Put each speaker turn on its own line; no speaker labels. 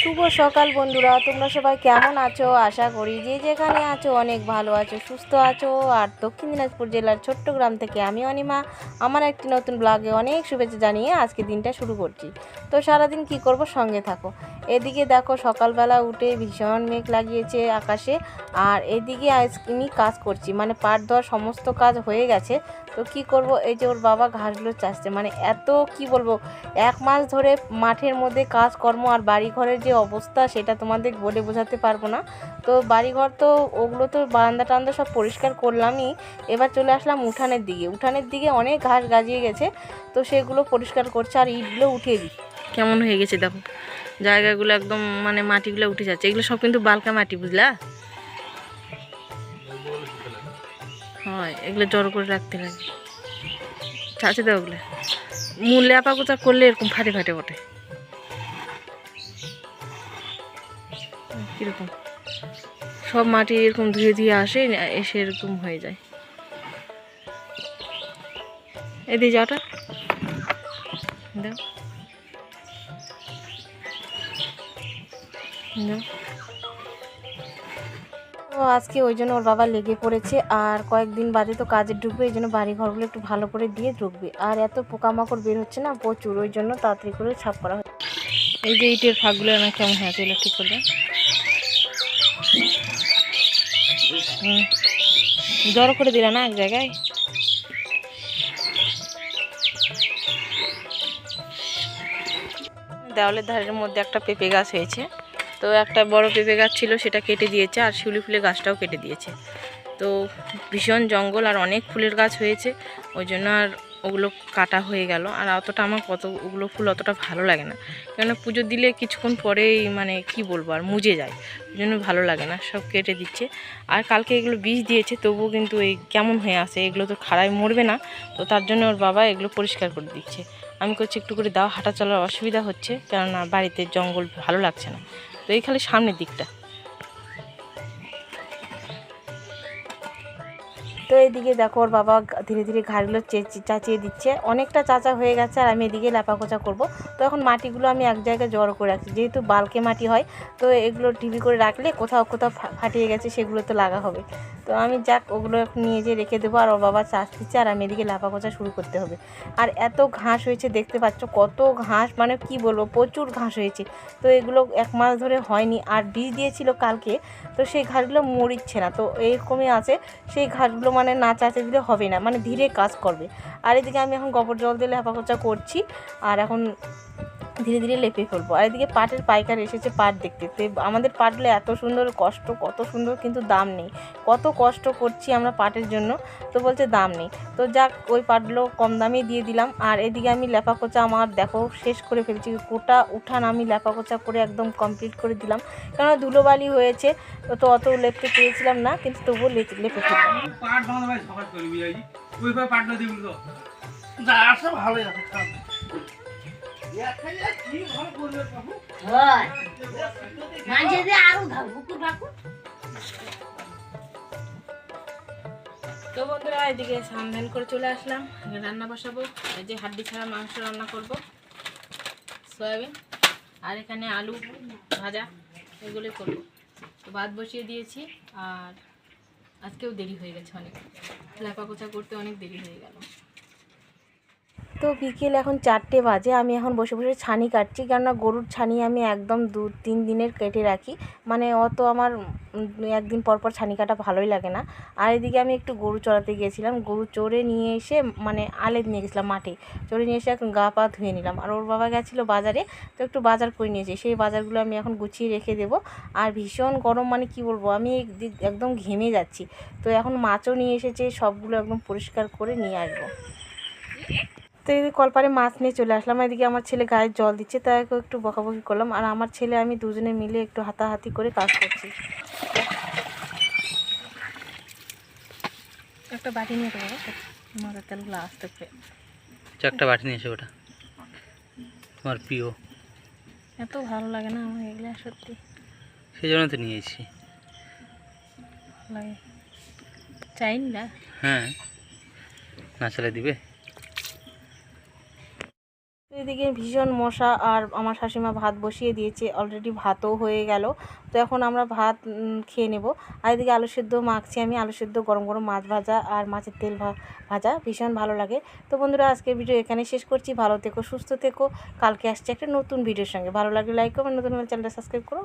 শুভ সকাল বন্ধুরা, তোমরা সবাই কেমন আছো? আশা করি যে যেখানে আছো অনেক ভালো আছো, সুস্থ আছো। আর দক্ষিণ দিনাজপুর জেলার ছোট্ট গ্রাম থেকে আমি অনিমা। আমার একটি নতুন ব্লগে অনেক শুভেচ্ছা জানিয়ে আজকে দিনটা শুরু করছি। তো সারাদিন কি করব সঙ্গে থাকো। এদিকে দেখো সকালবেলা উঠে ভীষণ মেঘ লাগিয়েছে আকাশে, আর এদিকে আমি কাজ করছি মানে পাট দেওয়ার সমস্ত কাজ হয়ে গেছে। তো কি করব, এই যে ওর বাবা ঘাসগুলো চাষছে মানে এত কি বলব, এক মাস ধরে মাঠের মধ্যে কাজকর্ম আর বাড়ি ঘরের যে অবস্থা সেটা তোমাদের বলে বোঝাতে পারব না। তো বাড়িঘর তো, ওগুলো তো বারান্দা টান্দা সব পরিষ্কার করলামই। এবার চলে আসলাম উঠানের দিকে উঠানের দিকে অনেক ঘাস গাজিয়ে গেছে, তো সেগুলো পরিষ্কার করছে আর ইটগুলো উঠিয়ে দিই কেমন হয়ে গেছে দেখো। জায়গাগুলো একদম মানে মাটিগুলো উঠে যাচ্ছে। এগুলো সব কিন্তু বালকা মাটি, বুঝলা? হয়, এগুলো জড়ো করে রাখতে লাগে। চাচে দাও ওগুলো। মূল্যে আপাকোচা করলে এরকম ফাটে ফাটে ওঠে কীরকম? সব মাটি এরকম ধুয়ে ধুয়ে আসে, এসে এরকম হয়ে যায়। এদিকে যাওটা। তো আজকে ওই জন্য ওর বাবা লেগে পড়েছে আর কয়েকদিন বাদে তো কাজে ঢুকবে এই জন্য বাড়ি ঘরগুলো একটু ভালো করে দিয়ে ঢুকবে। আর এত পোকামাকড় বের হচ্ছে না প্রচুর ওই জন্য তাড়াতাড়ি করে ছাপ করা হচ্ছে। এই যে ইটের ফাঁকগুলো আমার কেমন হ্যাঁ এগুলো ঠিক করলে জড়ো করে দিলে না এক জায়গায়? দেওয়ালের ধারের মধ্যে একটা পেঁপে গাছ হয়েছে। তো একটা বড় পেঁপে গাছ ছিল, সেটা কেটে দিয়েছে আর শিউলি ফুলের গাছটাও কেটে দিয়েছে। তো ভীষণ জঙ্গল আর অনেক ফুলের গাছ হয়েছে, ওই জন্য আর ওগুলো কাটা হয়ে গেল। আর অতটা আমার কত ওগুলো ফুল অতটা ভালো লাগে না। কেননা পুজো দিলে কিছুক্ষণ পরেই মানে কি বলব, আর মুজে যায়। ওই জন্য ভালো লাগে না, সব কেটে দিচ্ছে। আর কালকে এগুলো বীজ দিয়েছে, তবুও কিন্তু এই কেমন হয়ে আসে এগুলো তো খাড়ায় মরবে না। তো তার জন্য ওর বাবা এগুলো পরিষ্কার করে দিচ্ছে। আমি করছি একটু করে দাও, হাঁটা চলার অসুবিধা হচ্ছে, কেননা বাড়িতে জঙ্গল ভালো লাগছে না। তো এই খালি সামনের দিকটা। তো এদিকে দেখো ওর বাবা ধীরে ধীরে ঘাড়গুলো চেঁচি- চাচিয়ে দিচ্ছে। অনেকটা চাচা হয়ে গেছে আর আমি এদিকে লেপাকোচা করব। তো এখন মাটিগুলো আমি এক জায়গায় জড়ো করে রাখছি। যেহেতু বালকে মাটি হয়, তো এগুলো টিভি করে রাখলে কোথাও কোথাও ফাটিয়ে গেছে, সেগুলো তো লাগা হবে। তো আমি যাক, ওগুলো নিয়ে যেয়ে রেখে দেবো আর ওর বাবা চাষ দিচ্ছে আর আমি এদিকে লাপাকোচা শুরু করতে হবে। আর এত ঘাস হয়েছে, দেখতে পাচ্ছ কত ঘাস মানে কি বলব, প্রচুর ঘাস হয়েছে। তো এগুলো এক মাস ধরে হয়নি আর বীজ দিয়েছিল কালকে, তো সেই ঘাসগুলো মরিচ্ছে না। তো এরকমই আছে, সেই ঘাসগুলো মানে না চাচে দিলে হবে না মানে ধীরে কাজ করবে। আর এদিকে আমি এখন গোবর জল দিয়ে লেপাকোচা করছি, আর এখন ধীরে ধীরে লেপে ফেলব। আর এদিকে পাটের পাইকার এসেছে পাট দেখতে। তো আমাদের পাটগুলো এত সুন্দর, কষ্ট, কত সুন্দর কিন্তু দাম নেই। কত কষ্ট করছি আমরা পাটের জন্য, তো বলছে দাম নেই। তো যাক, ওই পাটগুলো কম দামে দিয়ে দিলাম। আর এদিকে আমি লেপাকোচা আমার দেখো শেষ করে ফেলছি। গোটা উঠান আমি লেপাকোচা করে একদম কমপ্লিট করে দিলাম। কেননা ধুলোবালি হয়েছে, তো অত লেপতে পেয়েছিলাম না, কিন্তু তবুও লেপে ফেললাম।
পাট বাঁধা ভাই করবি ভালোই
তো বন্ধুরা, এদিকে সামধান করে চলে আসলাম। রান্না বসাবো। এই যে হাড্ডি ছাড়া মাংস রান্না করব। সয়াবিন। আর এখানে আলু ভাজা, এগুলো করব। তো ভাত বসিয়ে দিয়েছি, আর আজকেও দেরি হয়ে গেছে অনেক। লেপা কোচা করতে অনেক দেরি হয়ে গেল। তো বিকেল এখন চারটে বাজে, আমি এখন বসে বসে ছানি কাটছি, কেননা গরুর ছানি আমি একদম দু তিন দিনের কেটে রাখি। মানে অত আমার একদিন পর পর ছানি কাটা ভালোই লাগে না। আর এদিকে আমি একটু গরু চড়াতে গিয়েছিলাম, গরু চড়ে নিয়ে এসে মানে আলে নিয়ে গেছিলাম মাঠে। চড়ে নিয়ে এসে এখন গা পা ধুয়ে নিলাম। আর ওর বাবা গেছিল বাজারে, তো একটু বাজার করে নিয়েছে। সেই বাজারগুলো আমি এখন গুছিয়ে রেখে দেবো। আর ভীষণ গরম মানে কি বলব, আমি একদম ঘেমে যাচ্ছি। তো এখন মাছও নিয়ে এসেছে, সবগুলো একদম পরিষ্কার করে নিয়ে আসব। তো এই কলপারে মাছ নিয়ে চলে আসলাম। এদিকে আমার ছেলে গায়ে জল দিচ্ছে তাই একটু বকাবকি করলাম। আর আমার ছেলে আমি দুজনে মিলে একটু হাতাহাতি করে কাজ করছি। একটা বাটি নিয়ে দেবো মাথার তেলগুলো আসতে করে
চারটা বাটি নিয়েছে ওটা। তোমার প্রিয়।
এত ভালো লাগে না আমার এগুলো সত্যি।
সেই জন্য তো নিয়েছি
লাগে। চাইন না?
হ্যাঁ। না ছেলে দিবে?
এদিকে ভীষণ মশা আর আমার শাশুমা ভাত বসিয়ে দিয়েছে অলরেডি ভাতও হয়ে গেল। তো এখন আমরা ভাত খেয়ে নেব। আর এদিকে আলু সেদ্ধ মাখছি আমি, আলু সেদ্ধ গরম গরম মাছ ভাজা আর মাছের তেল ভাজা ভীষণ ভালো লাগে। তো বন্ধুরা, আজকের ভিডিও এখানে শেষ করছি। ভালো থেকো, সুস্থ থেকো। কালকে আসছে একটা নতুন ভিডিওর সঙ্গে। ভালো লাগলে লাইক করবেন নতুন চ্যানেলটা সাবস্ক্রাইব করো।